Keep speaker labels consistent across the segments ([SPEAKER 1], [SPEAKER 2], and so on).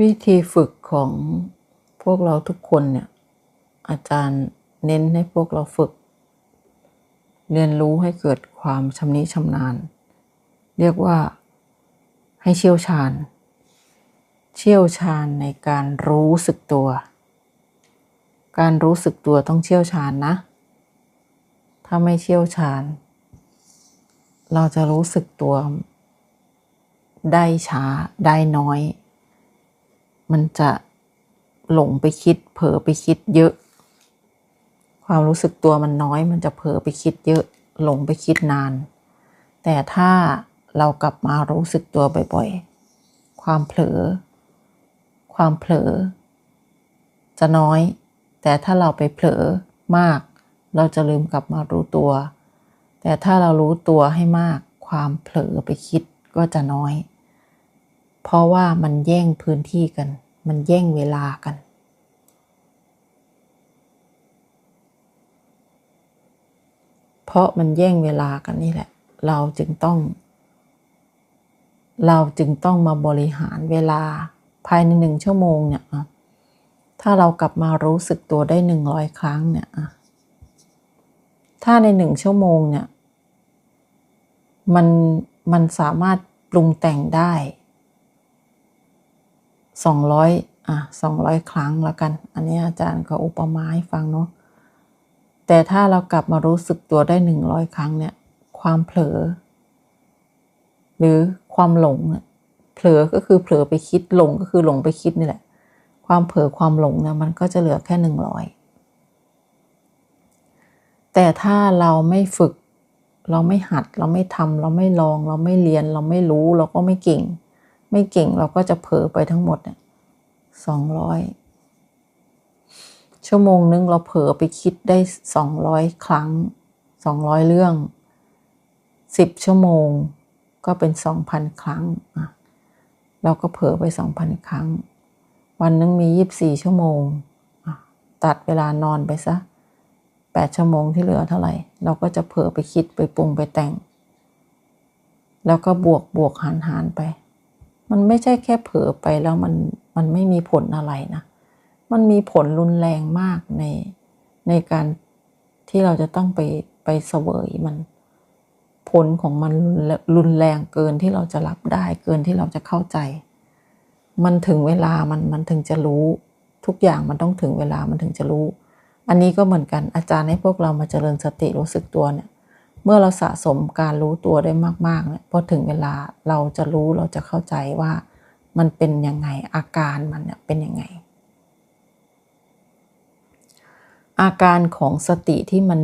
[SPEAKER 1] วิธีฝึกของพวกเราทุกคนเนี่ย อาจารย์เน้นให้พวกเราฝึก เรียนรู้ให้เกิดความชำนิชำนาญ เรียกว่าให้เชี่ยวชาญ เชี่ยวชาญในการรู้สึกตัว การรู้สึกตัวต้องเชี่ยวชาญนะ ถ้าไม่เชี่ยวชาญ เราจะรู้สึกตัว ได้ช้าได้น้อย มันจะหลงไปคิด เผลอไปคิดเยอะ ความรู้สึกตัวมันน้อย มันจะเผลอไปคิดเยอะ หลงไปคิดนาน แต่ถ้าเรากลับมารู้สึกตัวบ่อยๆ ความเผลอ ความเผลอ จะน้อย แต่ถ้าเราไปเผลอมาก เราจะลืมกลับมารู้ตัว แต่ถ้าเรารู้ตัวให้มาก ความเผลอไปคิดก็จะน้อย เพราะว่ามันแย่งพื้นที่กัน มันแย่งเวลากัน เพราะมันแย่งเวลากันนี่แหละ เราจึงต้อง เราจึงต้องมาบริหารเวลาภายในหนึ่งชั่วโมงเนี่ยถ้าเรากลับมารู้สึกตัวได้หนึ่งร้อยครั้งเนี่ยถ้าในหนึ่งชั่วโมงเนี่ย มัน มันสามารถปรุงแต่งได้ สองร้อยอะสองร้อยครั้งแล้วกัน อันนี้อาจารย์ก็อุปมาให้ฟังเนาะแต่ถ้าเรากลับมารู้สึกตัวได้หนึ่งร้อยครั้งเนี่ย ความเผลอ หรือความหลงเนี่ยเผลอก็คือเผลอไปคิดหลงก็คือหลงไปคิดนี่แหละ ความเผลอความหลงเนี่ยมันก็จะเหลือแค่หนึ่งร้อยแต่ถ้าเราไม่ฝึก เราไม่หัด เราไม่ทำเราไม่ลอง เราไม่เรียน เราไม่รู้ เราก็ไม่เก่ง ไม่เก่งเราก็จะเผลอไปทั้งหมดสองร้อยชั่วโมงนึงเราเผลอไปคิดได้สองร้อยครั้งสองร้อยเรื่องสิบชั่วโมงก็เป็นสองพันครั้ง เราก็เผลอไปสองพันครั้ง วันนึงมียีิบสี่ชั่วโมง ตัดเวลานอนไปซะแปดชั่วโมงที่เหลือเท่าไหร่ เราก็จะเผลอไปคิดไปปรุงไปแต่ง แล้วก็บวกบวกหารหารไป มันไม่ใช่แค่เผลอไปแล้วมันมันไม่มีผลอะไรนะ มันมีผลรุนแรงมากในในการที่เราจะต้องไปไปเสวยมัน ผลของมันรุนแรงเกินที่เราจะรับได้ เกินที่เราจะเข้าใจ มันถึงเวลามันมันถึงจะรู้ ทุกอย่างมันต้องถึงเวลามันถึงจะรู้ อันนี้ก็เหมือนกันอาจารย์ให้พวกเรามาเจริญสติรู้สึกตัวเนี่ย เมื่อเราสะสมการรู้ตัวได้มากๆเนี่ยพอถึงเวลาเราจะรู้เราจะเข้าใจว่ามันเป็นยังไงอาการมันเนี่ยเป็นยังไง อาการของสติที่มัน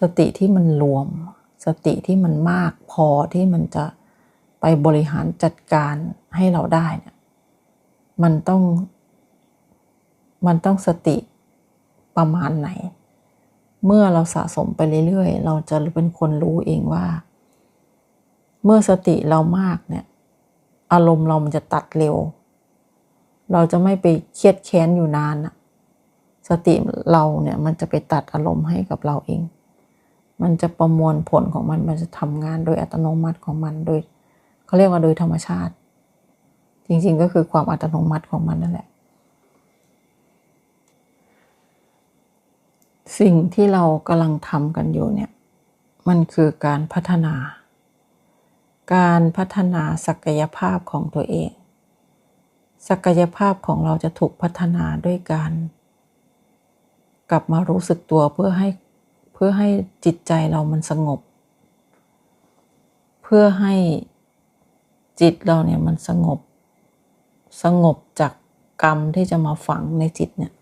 [SPEAKER 1] สติที่มันรวม สติที่มันมากพอที่มันจะไปบริหารจัดการให้เราได้เนี่ยมันต้อง มันต้องสติประมาณไหน เมื่อเราสะสมไปเรื่อยๆ เราจะเป็นคนรู้เองว่า เมื่อสติเรามากเนี่ย อารมณ์เรามันจะตัดเร็ว เราจะไม่ไปเครียดแค้นอยู่นานอะสติเราเนี่ยมันจะไปตัดอารมณ์ให้กับเราเอง มันจะประมวลผลของมัน มันจะทำงานโดยอัตโนมัติของมัน โดยเขาเรียกว่าโดยธรรมชาติ จริงๆก็คือความอัตโนมัติของมันนั่นแหละ สิ่งที่เรากำลังทำกันอยู่เนี่ย มันคือการพัฒนา การพัฒนาศักยภาพของตัวเอง ศักยภาพของเราจะถูกพัฒนาด้วยการ กลับมารู้สึกตัวเพื่อให้เพื่อให้จิตใจเรามันสงบ เพื่อให้จิตเราเนี่ยมันสงบ สงบจากกรรมที่จะมาฝังในจิตเนี่ย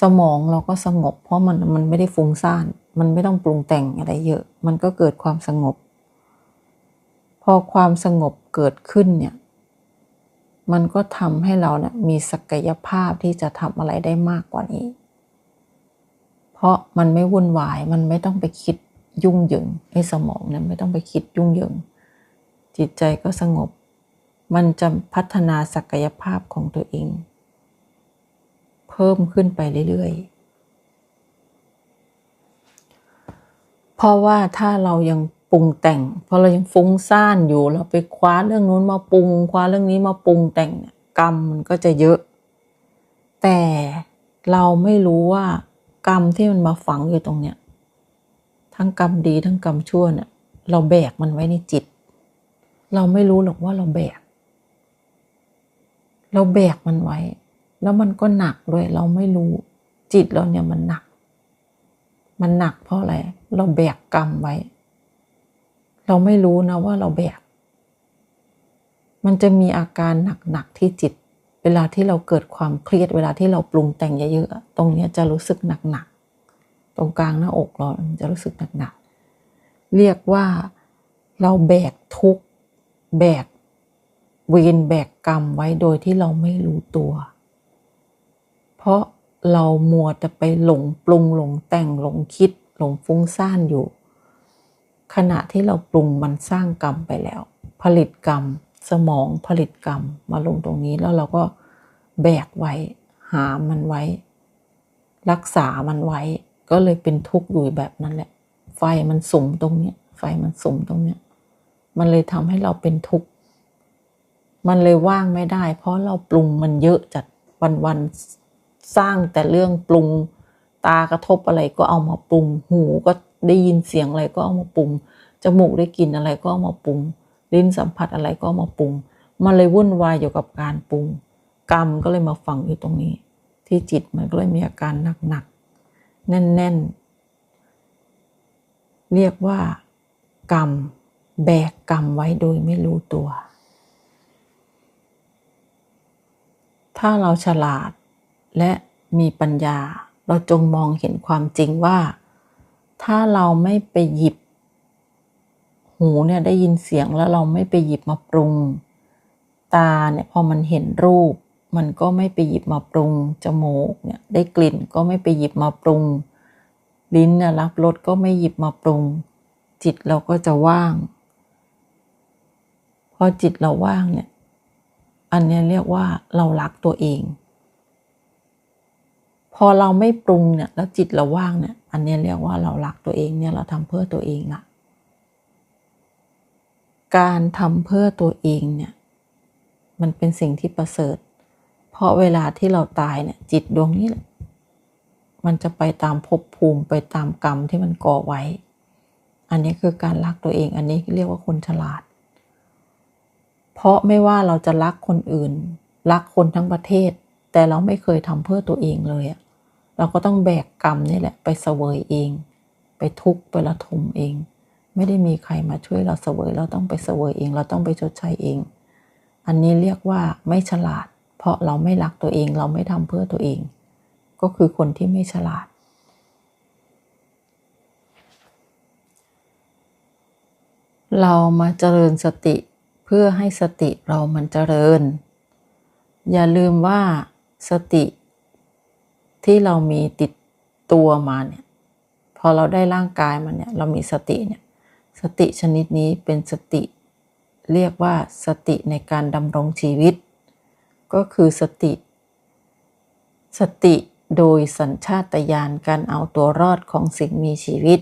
[SPEAKER 1] สมองเราก็สงบ เพราะมันมันไม่ได้ฟุ้งซ่าน มันไม่ต้องปรุงแต่งอะไรเยอะ มันก็เกิดความสงบ พอความสงบเกิดขึ้นเนี่ย มันก็ทำให้เราเนี่ยมีศักยภาพที่จะทำอะไรได้มากกว่านี้ เพราะมันไม่วุ่นวาย มันไม่ต้องไปคิดยุ่งเหยิงไอ้สมองเนี่ยไม่ต้องไปคิดยุ่งเหยิง จิตใจก็สงบ มันจะพัฒนาศักยภาพของตัวเอง พิ่มขึ้นไปเรื่อยๆ เพราะว่าถ้าเรายังปรุงแต่ง เพราะเรายังฟุ้งซ่านอยู่ เราไปคว้าเรื่องนู้นมาปรุง คว้าเรื่องนี้มาปรุงแต่งกรรมมันก็จะเยอะ แต่เราไม่รู้ว่ากรรมที่มันมาฝังอยู่ตรงเนี้ย ทั้งกรรมดีทั้งกรรมชั่วเนี่ยเราแบกมันไว้ในจิต เราไม่รู้หรอกว่าเราแบก เราแบกมันไว้ แล้วมันก็หนักด้วย เราไม่รู้จิตเราเนี่ยมันหนัก มันหนักเพราะอะไร เราแบกกรรมไว้ เราไม่รู้นะว่าเราแบก มันจะมีอาการหนักๆที่จิต เวลาที่เราเกิดความเครียด เวลาที่เราปรุงแต่งเยอะๆ ตรงนี้จะรู้สึกหนักๆ ตรงกลางหน้าอกเรามันจะรู้สึกหนักๆ เรียกว่าเราแบกทุกข์แบกเวรแบกกรรมไว้โดยที่เราไม่รู้ตัว เพราะเรามัวแต่ไปหลงปรุงหลงแต่งหลงคิดหลงฟุ้งซ่านอยู่ ขณะที่เราปรุงมันสร้างกรรมไปแล้ว ผลิตกรรม สมองผลิตกรรมมาลงตรงนี้แล้วเราก็แบกไว้ หามันไว้ รักษามันไว้ ก็เลยเป็นทุกข์อยู่แบบนั้นแหละ ไฟมันสมตรงเนี้ยไฟมันสมตรงเนี้ยมันเลยทำให้เราเป็นทุกข์มันเลยว่างไม่ได้ เพราะเราปรุงมันเยอะจัดวันๆ สร้างแต่เรื่องปรุงตากระทบอะไรก็เอามาปรุง หูก็ได้ยินเสียงอะไรก็เอามาปรุง จมูกได้กลิ่นอะไรก็เอามาปรุง ลิ้นสัมผัสอะไรก็เอามาปรุง มันเลยวุ่นวายอยู่กับการปรุง กรรมก็เลยมาฝังอยู่ตรงนี้ ที่จิตมันก็เลยมีอาการหนักๆแน่นๆ เรียกว่ากรรมแบกกรรมไว้โดยไม่รู้ตัว ถ้าเราฉลาด และมีปัญญา เราจงมองเห็นความจริงว่า ถ้าเราไม่ไปหยิบ หูเนี่ยได้ยินเสียงแล้วเราไม่ไปหยิบมาปรุง ตาเนี่ยพอมันเห็นรูป มันก็ไม่ไปหยิบมาปรุง จมูกเนี่ยได้กลิ่นก็ไม่ไปหยิบมาปรุง ลิ้นเนี่ยรับรสก็ไม่หยิบมาปรุง จิตเราก็จะว่าง พอจิตเราว่างเนี่ยอันนี้เรียกว่าเรารักตัวเอง พอเราไม่ปรุงเนี่ยแล้วจิตเราว่างเนี่ย อันนี้เรียกว่าเรารักตัวเองเนี่ยเราทำเพื่อตัวเองละการทำเพื่อตัวเองเนี่ย มันเป็นสิ่งที่ประเสริฐ เพราะเวลาที่เราตายเนี่ย จิตดวงนี้แหละมันจะไปตามภพภูมิไปตามกรรมที่มันก่อไว้ อันนี้คือการรักตัวเอง อันนี้เรียกว่าคนฉลาด เพราะไม่ว่าเราจะรักคนอื่น รักคนทั้งประเทศ แต่เราไม่เคยทำเพื่อตัวเองเลยอะ เราก็ต้องแบกกรรมนี่แหละ ไปเสวยเอง ไปทุกข์ไประทมเอง ไม่ได้มีใครมาช่วยเราเสวยเราต้องไปเสวยเอง เราต้องไปชดใช้เอง อันนี้เรียกว่าไม่ฉลาด เพราะเราไม่รักตัวเองเราไม่ทำเพื่อตัวเอง ก็คือคนที่ไม่ฉลาดเรามาเจริญสติเพื่อให้สติเรามันเจริญ อย่าลืมว่าสติ ที่เรามีติดตัวมาเนี่ยพอเราได้ร่างกายมันเนี่ยเรามีสติเนี่ยสติชนิดนี้เป็นสติ เรียกว่าสติในการดำรงชีวิต ก็คือสติ สติโดยสัญชาตญาณการเอาตัวรอดของสิ่งมีชีวิต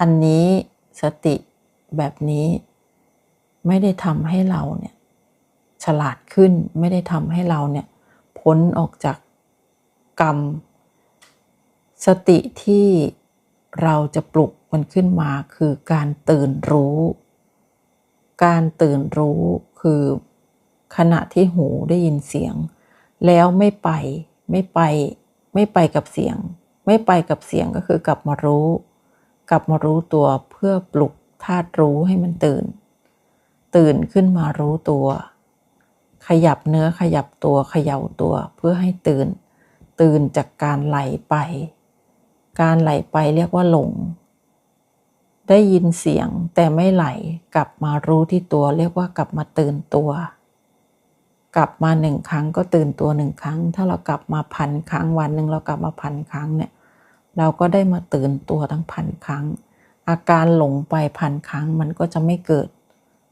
[SPEAKER 1] อันนี้สติแบบนี้ไม่ได้ทำให้เราเนี่ยฉลาดขึ้นไม่ได้ทำให้เราเนี่ยพ้นออกจาก กรรม สติที่เราจะปลุกมันขึ้นมาคือการตื่นรู้ การตื่นรู้คือขณะที่หูได้ยินเสียง แล้วไม่ไปไม่ไป ไม่ไปกับเสียง ไม่ไปกับเสียงก็คือกลับมารู้ กลับมารู้ตัวเพื่อปลุกธาตุรู้ให้มันตื่น ตื่นขึ้นมารู้ตัว ขยับเนื้อขยับตัวเขย่าตัวเพื่อให้ตื่น ตื่นจากการไหลไป การไหลไปเรียกว่าหลง ได้ยินเสียงแต่ไม่ไหลกลับมารู้ที่ตัวเรียกว่ากลับมาตื่นตัว กลับมาหนึ่งครั้งก็ตื่นตัวหนึ่งครั้ง ถ้าเรากลับมาพันครั้งวันหนึ่งเรากลับมาพันครั้งเนี่ยเราก็ได้มาตื่นตัวทั้งพันครั้ง อาการหลงไปพันครั้งมันก็จะไม่เกิด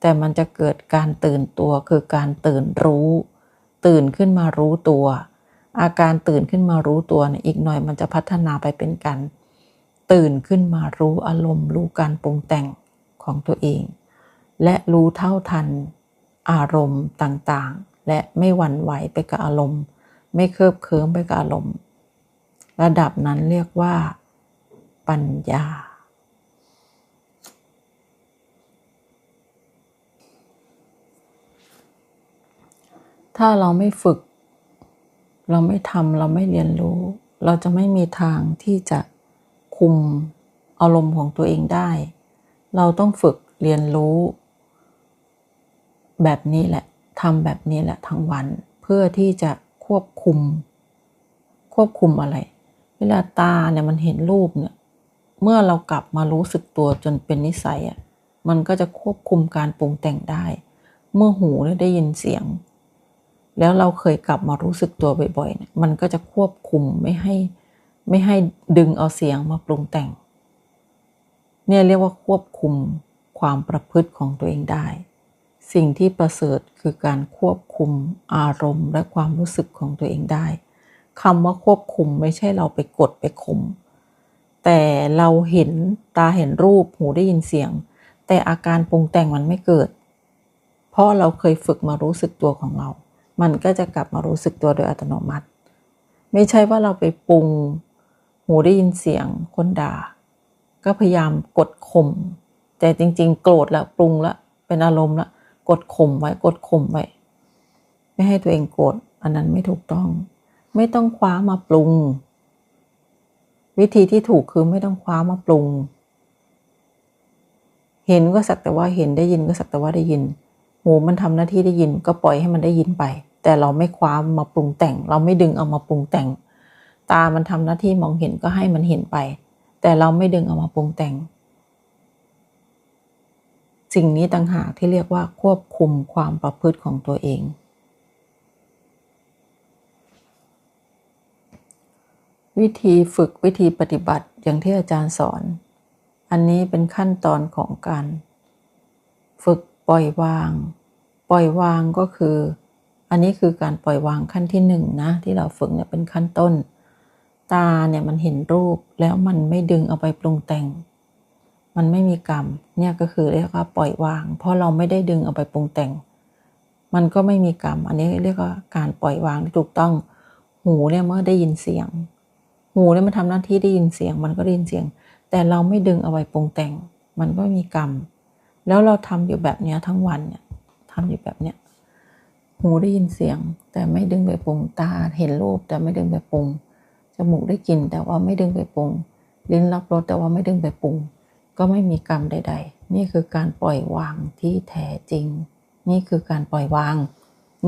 [SPEAKER 1] แต่มันจะเกิดการตื่นตัวคือการตื่นรู้ ตื่นขึ้นมารู้ตัว อาการตื่นขึ้นมารู้ตัวเนี่ยอีกหน่อยมันจะพัฒนาไปเป็นการตื่นขึ้นมารู้อารมณ์ รู้การปรุงแต่งของตัวเอง และรู้เท่าทันอารมณ์ต่างๆ และไม่หวั่นไหวไปกับอารมณ์ ไม่เคลิบเคิ้มไปกับอารมณ์ ระดับนั้นเรียกว่า ปัญญา ถ้าเราไม่ฝึก เราไม่ทำเราไม่เรียนรู้ เราจะไม่มีทางที่จะคุมอารมณ์ของตัวเองได้ เราต้องฝึกเรียนรู้ แบบนี้แหละทำแบบนี้แหละทั้งวัน เพื่อที่จะควบคุม ควบคุมอะไร เวลาตาเนี่ยมันเห็นรูปเนี่ย เมื่อเรากลับมารู้สึกตัวจนเป็นนิสัยอะมันก็จะควบคุมการปรุงแต่งได้ เมื่อหูได้ยินเสียง แล้วเราเคยกลับมารู้สึกตัวบ่อยๆเนี่ยมันก็จะควบคุมไม่ให้ไม่ให้ดึงเอาเสียงมาปรุงแต่ง เนี่ยเรียกว่าควบคุมความประพฤติของตัวเองได้ สิ่งที่ประเสริฐคือการควบคุมอารมณ์ และความรู้สึกของตัวเองได้คำว่าควบคุมไม่ใช่เราไปกดไปข่มแต่เราเห็นตาเห็นรูปหูได้ยินเสียง แต่อาการปรุงแต่งมันไม่เกิด เพราะเราเคยฝึกมารู้สึกตัวของเรา มันก็จะกลับมารู้สึกตัวโดยอัตโนมัติ ไม่ใช่ว่าเราไปปรุง หูได้ยินเสียงคนด่า ก็พยายามกดข่มแต่จริง ๆ โกรธแล้วปรุงแล้วเป็นอารมณ์แล้วกดข่มไว้กดข่มไว้ ไม่ให้ตัวเองโกรธอันนั้นไม่ถูกต้อง ไม่ต้องคว้ามาปรุง วิธีที่ถูกคือไม่ต้องคว้ามาปรุง เห็นก็สักแต่ว่าเห็นได้ยินก็สักแต่ว่าได้ยิน หูมันทำหน้าที่ได้ยินก็ปล่อยให้มันได้ยินไป แต่เราไม่คว้ามาปรุงแต่ง เราไม่ดึงเอามาปรุงแต่ง ตามันทำหน้าที่มองเห็นก็ให้มันเห็นไป แต่เราไม่ดึงเอามาปรุงแต่ง สิ่งนี้ต่างหากที่เรียกว่าควบคุมความประพฤติของตัวเอง วิธีฝึกวิธีปฏิบัติอย่างที่อาจารย์สอน อันนี้เป็นขั้นตอนของการ ฝึกปล่อยวาง ปล่อยวางก็คือ อันนี้คือการปล่อยวางขั้นที่หนึ่งนะ ที่เราฝึกเนี่ยเป็นขั้นต้น ตาเนี่ยมันเห็นรูปแล้วมันไม่ดึงเอาไปปรุงแต่ง มันไม่มีกรรมเนี่ยก็คือเรียกว่าปล่อยวาง เพราะเราไม่ได้ดึงเอาไปปรุงแต่ง มันก็ไม่มีกรรม อันนี้เรียกว่าการปล่อยวางที่ถูกต้อง หูเนี่ยเมื่อได้ยินเสียง หูเนี่ยมันทำหน้าที่ได้ยินเสียง มันก็ได้ยินเสียง แต่เราไม่ดึงเอาไปปรุงแต่ง มันก็มีกรรม แล้วเราทำอยู่แบบเนี้ยทั้งวันเนี่ยทำอยู่แบบเนี้ย หูได้ยินเสียง แต่ไม่ดึงไปปรุงตาเห็นรูปแต่ไม่ดึงไปปรุงจมูกได้กลิ่นแต่ว่าไม่ดึงไปปรุงลิ้นรับรสแต่ว่าไม่ดึงไปปรุง ก็ไม่มีกรรมใด ๆ นี่คือการปล่อยวางที่แท้จริง นี่คือการปล่อยวาง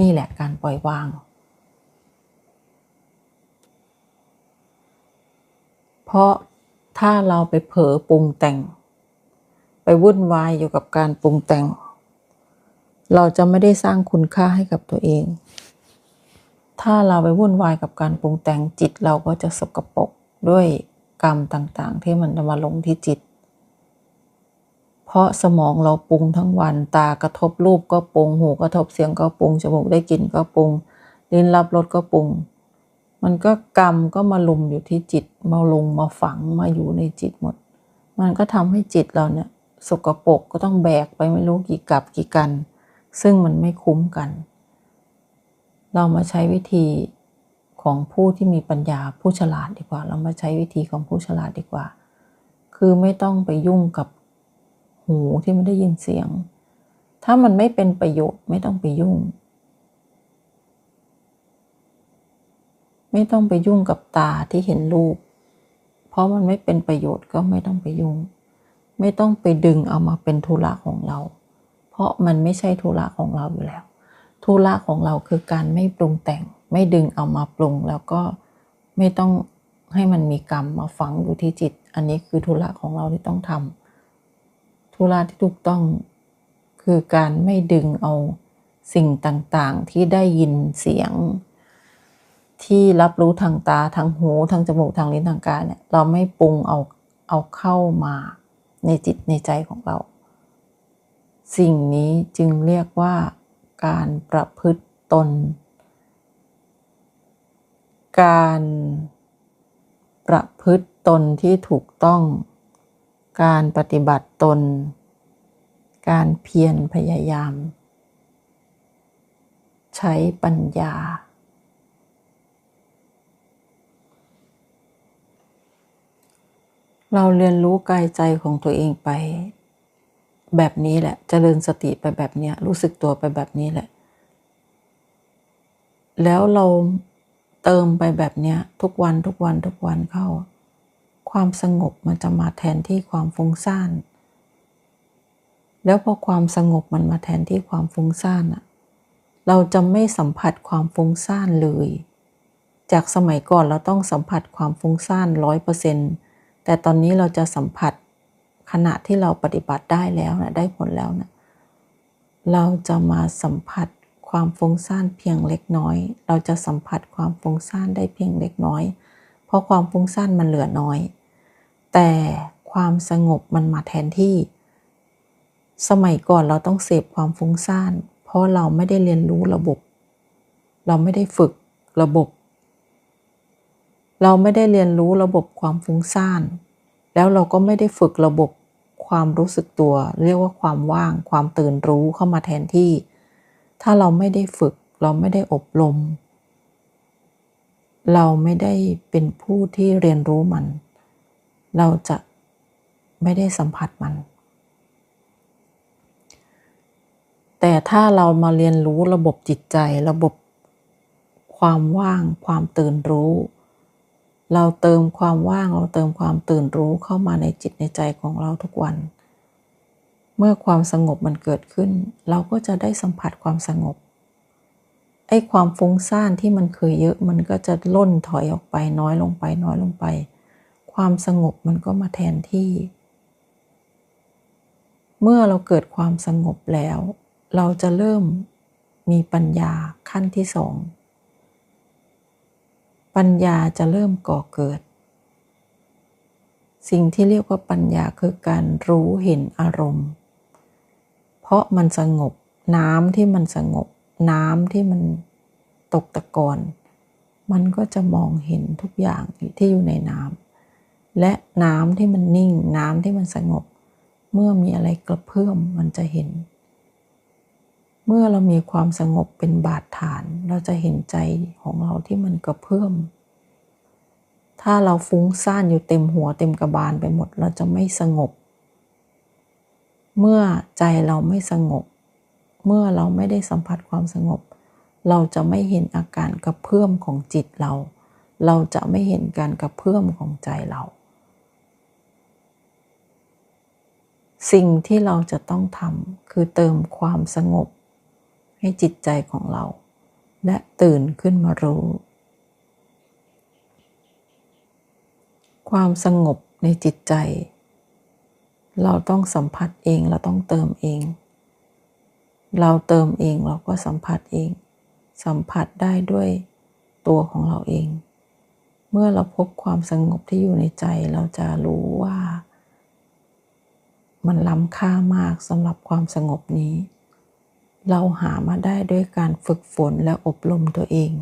[SPEAKER 1] นี่แหละการปล่อยวางเพราะถ้าเราไปเผลอปรุงแต่ง ไปวุ่นวายอยู่กับการปรุงแต่ง เราจะไม่ได้สร้างคุณค่าให้กับตัวเอง ถ้าเราไปวุ่นวายกับการปรุงแต่งจิตเราก็จะสกปรกด้วยกรรมต่างๆ ที่มันจะมาลงที่จิต เพราะสมองเราปรุงทั้งวัน ตากระทบรูปก็ปรุง หูกระทบเสียงก็ปรุง จมูกได้กลิ่นก็ปรุง ลิ้นรับรสก็ปรุง มันก็กรรมก็มาลุมอยู่ที่จิต มาลงมาฝังมาอยู่ในจิตหมด มันก็ทำให้จิตเราเนี่ยสกปรกก็ต้องแบกไปไม่รู้กี่กับกี่กัน ซึ่งมันไม่คุ้มกัน เรามาใช้วิธีของผู้ที่มีปัญญาผู้ฉลาดดีกว่า เรามาใช้วิธีของผู้ฉลาดดีกว่า คือไม่ต้องไปยุ่งกับหูที่ไม่ได้ยินเสียง ถ้ามันไม่เป็นประโยชน์ไม่ต้องไปยุ่ง ไม่ต้องไปยุ่งกับตาที่เห็นรูป เพราะมันไม่เป็นประโยชน์ก็ไม่ต้องไปยุ่ง ไม่ต้องไปดึงเอามาเป็นธุระของเรา ราะมันไม่ใช่ธุระของเราอยู่แล้ว ธุระของเราคือการไม่ปรุงแต่ง ไม่ดึงเอามาปรุง แล้วก็ไม่ต้องให้มันมีกรรมมาฝังอยู่ที่จิต อันนี้คือธุระของเราที่ต้องทำธุระที่ถูกต้องคือการไม่ดึงเอาสิ่งต่างๆ ที่ได้ยินเสียง ที่รับรู้ทางตาทางหูทางจมูกทางลิ้นทางกายเนี่ยเราไม่ปรุงเอาเอาเข้ามาในจิตในใจของเรา สิ่งนี้จึงเรียกว่าการประพฤติตน การประพฤติตนที่ถูกต้อง การปฏิบัติตน การเพียรพยายาม ใช้ปัญญา เราเรียนรู้กายใจของตัวเองไป แบบนี้แหละจะเจริญสติไปแบบเนี้ยรู้สึกตัวไปแบบนี้แหละ แล้วเราเติมไปแบบเนี้ยทุกวันทุกวันทุกวันเข้า ความสงบมันจะมาแทนที่ความฟุ้งซ่าน แล้วพอความสงบมันมาแทนที่ความฟุ้งซ่านอะเราจะไม่สัมผัสความฟุ้งซ่านเลย จากสมัยก่อนเราต้องสัมผัสความฟุ้งซ่านร้อยเปอร์เซ็นต์แต่ตอนนี้เราจะสัมผัส ขณะที่เราปฏิบัติได้แล้วนะได้ผลแล้วนะเราจะมาสัมผัสความฟุ้งซ่านเพียงเล็กน้อย เราจะสัมผัสความฟุ้งซ่านได้เพียงเล็กน้อย เพราะความฟุ้งซ่านมันเหลือน้อย แต่ความสงบมันมาแทนที่ สมัยก่อนเราต้องเสพความฟุ้งซ่าน เพราะเราไม่ได้เรียนรู้ระบบ เราไม่ได้ฝึกระบบ เราไม่ได้เรียนรู้ระบบความฟุ้งซ่าน แล้วเราก็ไม่ได้ฝึกระบบ ความรู้สึกตัว เรียกว่าความว่าง ความตื่นรู้เข้ามาแทนที่ ถ้าเราไม่ได้ฝึก เราไม่ได้อบรม เราไม่ได้เป็นผู้ที่เรียนรู้มัน เราจะไม่ได้สัมผัสมัน แต่ถ้าเรามาเรียนรู้ระบบจิตใจ ระบบความว่าง ความตื่นรู้ เราเติมความว่างเราเติมความตื่นรู้เข้ามาในจิตในใจของเราทุกวัน เมื่อความสงบมันเกิดขึ้น เราก็จะได้สัมผัสความสงบไอ้ความฟุ้งซ่านที่มันเคยเยอะมันก็จะล่นถอยออกไปน้อยลงไปน้อยลงไป ความสงบมันก็มาแทนที่ เมื่อเราเกิดความสงบแล้ว เราจะเริ่มมีปัญญาขั้นที่สอง ปัญญาจะเริ่มก่อเกิด สิ่งที่เรียกว่าปัญญาคือการรู้เห็นอารมณ์ เพราะมันสงบน้ำที่มันสงบ น้ำที่มันตกตะกอนมันก็จะมองเห็นทุกอย่างที่อยู่ในน้ำและน้ำที่มันนิ่ง น้ำที่มันสงบ เมื่อมีอะไรกระเพื่อมมันจะเห็น เมื่อเรามีความสงบเป็นบาดฐาน เราจะเห็นใจของเราที่มันกระเพื่อม ถ้าเราฟุ้งซ่านอยู่เต็มหัวเต็มกระบาลไปหมด เราจะไม่สงบ เมื่อใจเราไม่สงบ เมื่อเราไม่ได้สัมผัสความสงบ เราจะไม่เห็นอาการกระเพื่อมของจิตเรา เราจะไม่เห็นการกระเพื่อมของใจเรา สิ่งที่เราจะต้องทำคือเติมความสงบ ให้จิตใจของเรา และตื่นขึ้นมารู้ ความสงบในจิตใจ เราต้องสัมผัสเองเราต้องเติมเอง เราเติมเองเราก็สัมผัสเอง สัมผัสได้ด้วยตัวของเราเอง เมื่อเราพบความสงบที่อยู่ในใจเราจะรู้ว่า มันล้ำค่ามากสำหรับความสงบนี้ เราหามาได้ด้วยการฝึกฝนและอบรมตัวเอง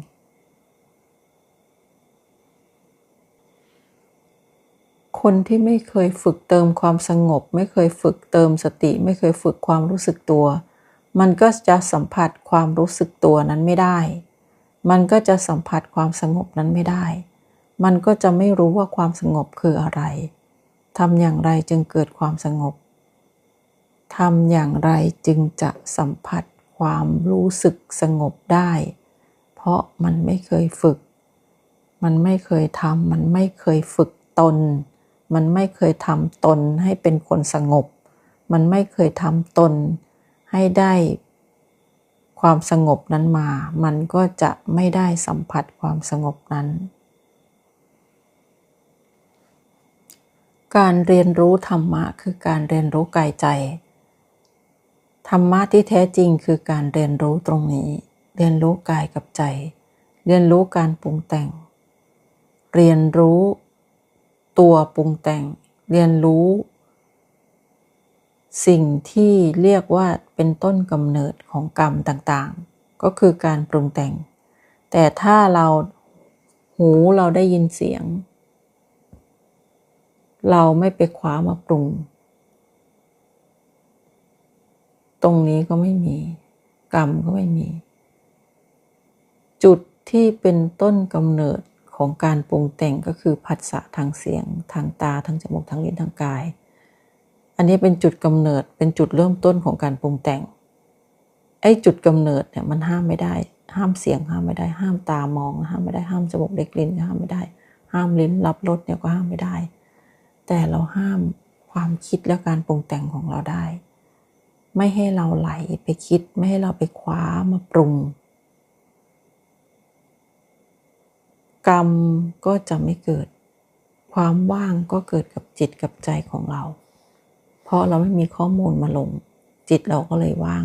[SPEAKER 1] คนที่ไม่เคยฝึกเติมความสงบ ไม่เคยฝึกเติมสติ ไม่เคยฝึกความรู้สึกตัว มันก็จะสัมผัสความรู้สึกตัวนั้นไม่ได้ มันก็จะสัมผัสความสงบนั้นไม่ได้ มันก็จะไม่รู้ว่าความสงบคืออะไรทำอย่างไรจึงเกิดความสงบ ทำอย่างไรจึงจะสัมผัสความรู้สึกสงบได้ เพราะมันไม่เคยฝึก มันไม่เคยทำ มันไม่เคยฝึกตน มันไม่เคยทำตนให้เป็นคนสงบ มันไม่เคยทำตนให้ได้ความสงบนั้นมา มันก็จะไม่ได้สัมผัสความสงบนั้น การเรียนรู้ธรรมะคือการเรียนรู้กายใจ ธรรมะที่แท้จริงคือการเรียนรู้ตรงนี้ เรียนรู้กายกับใจ เรียนรู้การปรุงแต่ง เรียนรู้ตัวปรุงแต่ง เรียนรู้ สิ่งที่เรียกว่าเป็นต้นกำเนิดของกรรมต่างๆ ก็คือการปรุงแต่ง แต่ถ้าเราหูเราได้ยินเสียง เราไม่ไปคว้ามาปรุง ตรงนี้ก็ไม่มี กรรมก็ไม่มี จุดที่เป็นต้นกำเนิดของการปรุงแต่งก็คือผัสสะทางเสียง ทางตาทางจมูกทางลิ้นทางกาย อันนี้เป็นจุดกำเนิดเป็นจุดเริ่มต้นของการปรุงแต่งไอ้จุดกำเนิดเนี่ยมันห้ามไม่ได้ ห้ามเสียงห้ามไม่ได้ ห้ามตามองห้ามไม่ได้ห้ามจมูกเล็กลิ้นก็ห้ามไม่ได้ ห้ามลิ้นรับรสเนี่ยก็ห้ามไม่ได้ แต่เราห้ามความคิดและการปรุงแต่งของเราได้ ไม่ให้เราไหลไปคิด ไม่ให้เราไปคว้ามาปรุง กรรมก็จะไม่เกิด ความว่างก็เกิดกับจิตกับใจของเรา เพราะเราไม่มีข้อมูลมาลง จิตเราก็เลยว่าง